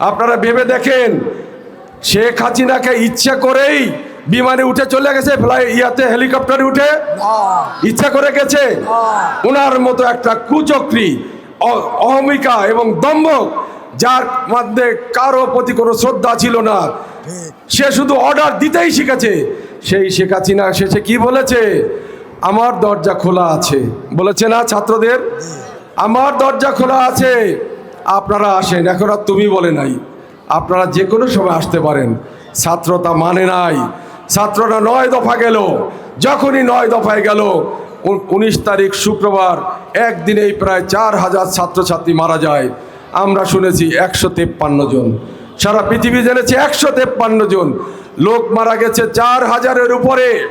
আপনারা ভেবে দেখেন শেখ হাসিনাকে ইচ্ছা করেই বিমানে উঠে চলে গেছে ফ্লাই ইয়াতে হেলিকপ্টারে উঠে ইচ্ছা করে গেছে। ওনার মতো একটা কুচক্রি অহমিকা এবং দম্ভক যার মধ্যে কারও প্রতি কোনো শ্রদ্ধা ছিল না। সে শুধু অর্ডার দিতেই শিখেছে। সেই শেখ হাসিনা শেষে কি বলেছে? আমার দরজা খোলা আছে। বলেছে না ছাত্রদের? আমার দরজা খোলা আছে। আপনারা আসেন, এখন আর তুমি বলে নাই। আপনারা যে কোনো সময় আসতে পারেন। ছাত্রতা মানে নাই। ছাত্ররা নয় দফা গেল। যখনই নয় দফায় গেল উনিশ তারিখ শুক্রবার, একদিনেই প্রায় চার হাজার ছাত্রছাত্রী মারা যায়। আমরা শুনেছি একশো তেপ্পান্ন জন। সারা পৃথিবী জেনেছে একশো তেপ্পান্ন জন। লোক মারা গেছে চার হাজারের উপরে।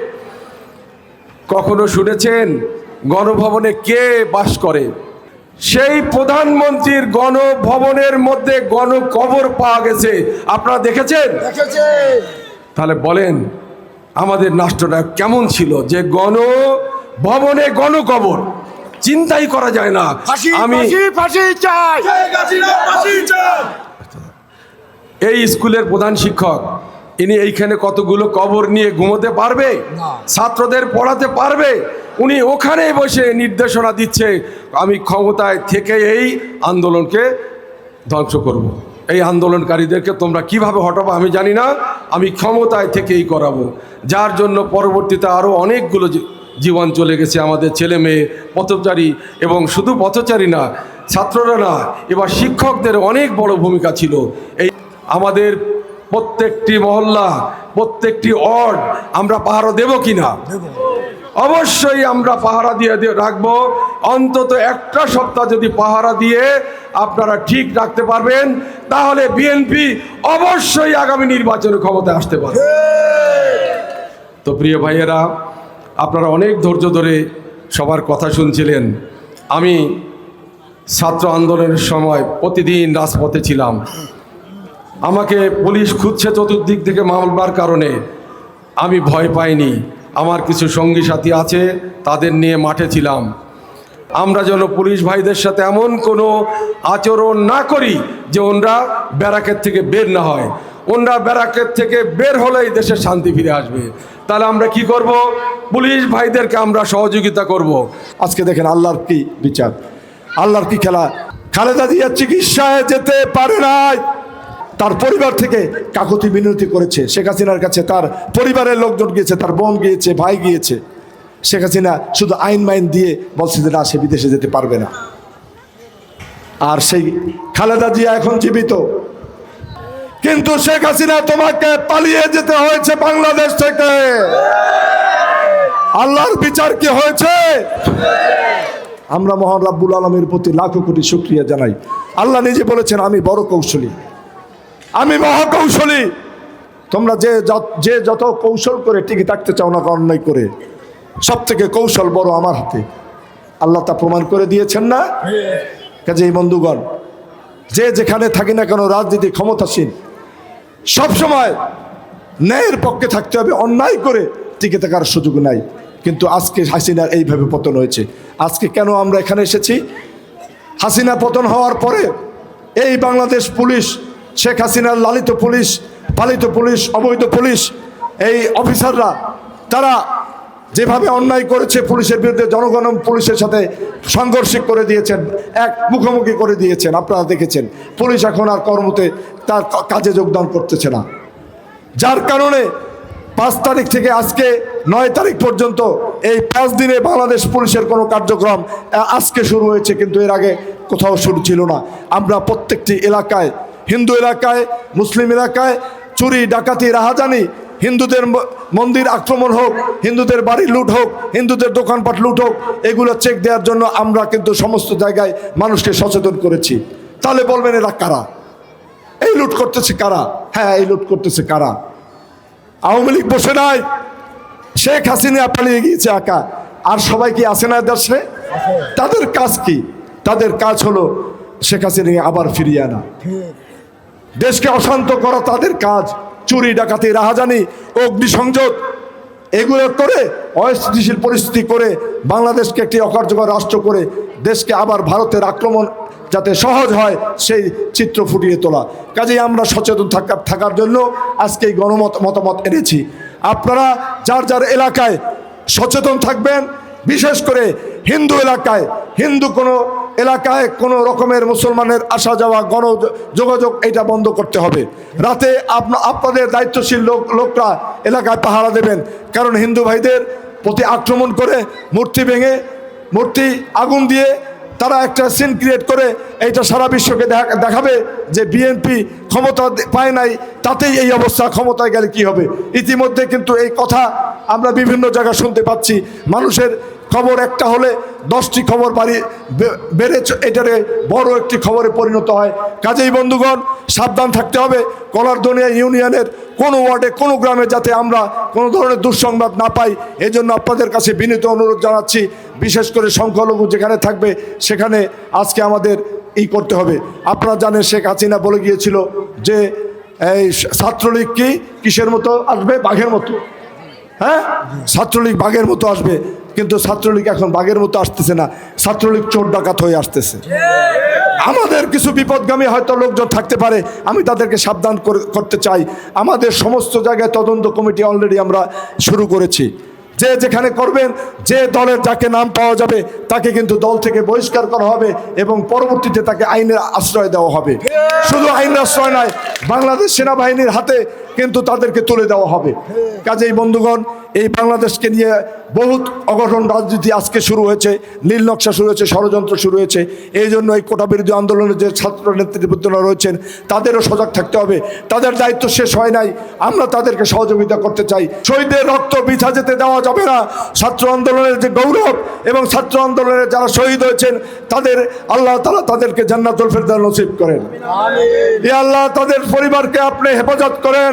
কখনো শুনেছেন? গণভবনে কে বাস করে? সেই প্রধানমন্ত্রীর গণভবনের মধ্যে গণকবর পাওয়া গেছে। আপনারা দেখেছেন? তাহলে বলেন আমাদের রাষ্ট্রটা কেমন ছিল যে গণ ভবনে গণকবর? চিন্তাই করা যায় না। ফাঁসি আমি ফাঁসি ফাঁসি চাই। এই স্কুলের প্রধান শিক্ষক ইনি এইখানে কতগুলো কবর নিয়ে ঘুমোতে পারবে? ছাত্রদের পড়াতে পারবে? উনি ওখানে বসে নির্দেশনা দিচ্ছে, আমি ক্ষমতায় থেকে এই আন্দোলনকে ধ্বংস করব। এই আন্দোলনকারীদেরকে তোমরা কীভাবে হটাবো আমি জানি না, আমি ক্ষমতায় থেকেই করাবো। যার জন্য পরবর্তীতে আরও অনেকগুলো জীবন চলে গেছে, আমাদের ছেলে মেয়ে, পথচারী এবং শুধু পথচারী না, ছাত্ররা না, এবার শিক্ষকদের অনেক বড় ভূমিকা ছিল। এই আমাদের প্রত্যেকটি মহল্লা, প্রত্যেকটি অর্ড আমরা পাহারা দেব কি না অবশ্যই আমরা পাহারা দিয়ে দিয়ে রাখব। অন্তত একটা সপ্তাহ যদি পাহারা দিয়ে আপনারা ঠিক রাখতে পারবেন, তাহলে বিএনপি অবশ্যই আগামী নির্বাচনে ক্ষমতায় আসতে পারবে। তো প্রিয় ভাইয়েরা, আপনারা অনেক ধৈর্য ধরে সবার কথা শুনছিলেন। আমি ছাত্র আন্দোলনের সময় প্রতিদিন রাজপথে ছিলাম। আমাকে পুলিশ খুঁজছে চতুর্দিক থেকে মামলার কারণে। আমি ভয় পাইনি। আমার কিছু সঙ্গী সাথী আছে, তাদের নিয়ে মাঠে ছিলাম। আমরা যেন পুলিশ ভাইদের সাথে এমন কোনো আচরণ না করি যে ওনরা ব্যারাকের থেকে বের না হয়। ওনরা ব্যারাকের থেকে বের হলেই দেশে শান্তি ফিরে আসবে। তাহলে আমরা কি করব? পুলিশ ভাইদেরকে আমরা সহযোগিতা করব। আজকে দেখেন আল্লাহর কি বিচার। আল্লাহর কি খেলা? খালেদা জিয়া চিকিৎসায় যেতে পারে নাই। তার পরিবার থেকে কাকুতি মিনতি করেছে। শেখ হাসিনার কাছে তার পরিবারের লোকজন গিয়েছে, তার বোন গিয়েছে, ভাই গিয়েছে। শেখ হাসিনা শুধু আইন মাইন দিয়ে বলছে যে না, সে বিদেশে যেতে পারবে না। আর সেই খালেদা জিয়া এখন জীবিত। কিন্তু শেখ হাসিনা তোমাকে পালিয়ে যেতে হয়েছে বাংলাদেশ থেকে। আল্লাহর বিচার কি হয়েছে? আমরা মহান রাব্বুল আলমের প্রতি লাখো কোটি শুক্রিয়া জানাই। আল্লাহ নিজে বলেছেন, আমি বড় কৌশলী। আমি মহাকৌশলী। তোমরা যে যে যত কৌশল করে টিকে থাকতে চাও না অন্যায় করে সব থেকে কৌশল বড় আমার হাতে। আল্লাহ তা প্রমাণ করে দিয়েছেন না? কাজে এই বন্ধুগণ, যে যেখানে থাকি না কেন রাজনীতি ক্ষমতাসীন, সবসময় ন্যায়ের পক্ষে থাকতে হবে, অন্যায় করে টিকে থাকার সুযোগ নাই। কিন্তু আজকে হাসিনার এইভাবে পতন হয়েছে। আজকে কেন আমরা এখানে এসেছি? হাসিনা পতন হওয়ার পরে এই বাংলাদেশ পুলিশ শেখ হাসিনার লালিত পুলিশ, পালিত পুলিশ, অবৈধ পুলিশ, এই অফিসাররা, তারা যেভাবে অন্যায় করেছে পুলিশের বিরুদ্ধে, জনগণ পুলিশের সাথে সাংঘর্ষিক করে দিয়েছেন, এক মুখোমুখি করে দিয়েছেন, আপনারা দেখেছেন। পুলিশ এখন আর কর্মতে তার কাজে যোগদান করতেছে না। যার কারণে পাঁচ তারিখ থেকে আজকে নয় তারিখ পর্যন্ত এই পাঁচ দিনে বাংলাদেশ পুলিশের কোনো কার্যক্রম আজকে শুরু হয়েছে, কিন্তু এর আগে কোথাও শুরু ছিল না। আমরা প্রত্যেকটি এলাকায় হিন্দু এলাকায়, মুসলিম এলাকায় চুরি, ডাকাতি, রাহাজানি, হিন্দুদের মন্দির আক্রমণ হোক, হিন্দুদের বাড়ি লুট হোক, হিন্দুদের দোকানপাট লুট হোক, এগুলো চেক দেওয়ার জন্য আমরা কিন্তু সমস্ত জায়গায় মানুষকে সচেতন করেছি। তাহলে বলবেন এরা কারা? এই লুট করতেছে কারা? হ্যাঁ এই লুট করতেছে কারা? আওয়ামী লীগ বসে নাই। শেখ হাসিনা পালিয়ে গিয়েছে একা। আর সবাই কি আসে না দেশে তাদের কাজ কি? তাদের কাজ হলো শেখ হাসিনাকে আবার ফিরিয়ে আনা। দেশকে অশান্ত করা তাদের কাজ। চুরি, ডাকাতি, রাহাজানি, অগ্নিসংযোগ, এগুলো করে অস্থিতিশীল পরিস্থিতি করে বাংলাদেশকে একটি অকার্যকর রাষ্ট্র করে দেশকে আবার ভারতের আক্রমণ যাতে সহজ হয়, সেই চিত্র ফুটিয়ে তোলা। কাজেই আমরা সচেতন থাকা, থাকার জন্য আজকে এই গণমত, মতামত এনেছি। আপনারা যার যার এলাকায় সচেতন থাকবেন, বিশেষ করে হিন্দু এলাকায়। হিন্দু কোনো এলাকায় কোনো রকমের মুসলমানের আসা যাওয়া গণ যোগাযোগ এটা বন্ধ করতে হবে। রাতে আপনা আপনাদের দায়িত্বশীল লোক লোকরা এলাকায় পাহারা দেবেন। কারণ হিন্দু ভাইদের প্রতি আক্রমণ করে মূর্তি ভেঙে, মূর্তি আগুন দিয়ে তারা একটা সিন ক্রিয়েট করে, এইটা সারা বিশ্বকে দেখা- দেখাবে যে বিএনপি ক্ষমতা পায় নাই, তাতেই এই অবস্থা, ক্ষমতায় গেলে কি হবে? ইতিমধ্যে কিন্তু এই কথা আমরা বিভিন্ন জায়গায় শুনতে পাচ্ছি। মানুষের খবর একটা হলে দশটি খবর বাড়ি বেড়ে এটারে বড় একটি খবরে পরিণত হয়। কাজেই বন্ধুগণ, সাবধান থাকতে হবে। কলারদনিয়া ইউনিয়নের কোনো ওয়ার্ডে, কোনো গ্রামে যাতে আমরা কোনো ধরনের দুঃসংবাদ না পাই, এজন্য আপনাদের কাছে বিনীত অনুরোধ জানাচ্ছি। বিশেষ করে সংখ্যালঘু যেখানে থাকবে, সেখানে আজকে আমাদের ই করতে হবে। আপনারা জানেন শেখ হাসিনা বলে গিয়েছিল যে, এই ছাত্রলীগ কি? কিসের মতো আসবে? বাঘের মতো। হ্যাঁ? ছাত্রলীগ বাঘের মতো আসবে। কিন্তু ছাত্রলীগ এখন বাঘের মতো আসতেছে না। ছাত্রলীগ চোর ডাকাত হয়ে আসতেছে। আমাদের কিছু বিপদগামী হয়তো লোকজন থাকতে পারে। আমি তাদেরকে সাবধান করে- করতে চাই। আমাদের সমস্ত জায়গায় তদন্ত কমিটি অলরেডি আমরা শুরু করেছি। যে যেখানে করবেন, যে দলের যাকে নাম পাওয়া যাবে, তাকে কিন্তু দল থেকে বহিষ্কার করা হবে এবং পরবর্তীতে তাকে আইনের আশ্রয় দেওয়া হবে। শুধু আইনের আশ্রয় নয়, বাংলাদেশ সেনাবাহিনীর হাতে কিন্তু তাদেরকে তুলে দেওয়া হবে। কাজেই বন্ধুগণ এই বাংলাদেশকে নিয়ে বহুত অঘটন রাজনীতি আজকে শুরু হয়েছে নীল নকশা শুরু হয়েছে ষড়যন্ত্র শুরু হয়েছে। এই জন্য এই কোটা বিরোধী আন্দোলনের যে ছাত্র নেতৃবৃন্দরা রয়েছেন তাদেরও সজাগ থাকতে হবে। তাদের দায়িত্ব শেষ হয় নাই আমরা তাদেরকে সহযোগিতা করতে চাই। শহীদের রক্ত বিছা যেতে দেওয়া যাবে না। ছাত্র আন্দোলনের যে গৌরব এবং ছাত্র আন্দোলনের যারা শহীদ হয়েছেন তাদের আল্লাহ তালা তাদেরকে জান্নাতুল ফেরদার নসিব করেন। আল্লাহ তাদের পরিবারকে আপনি হেফাজত করেন।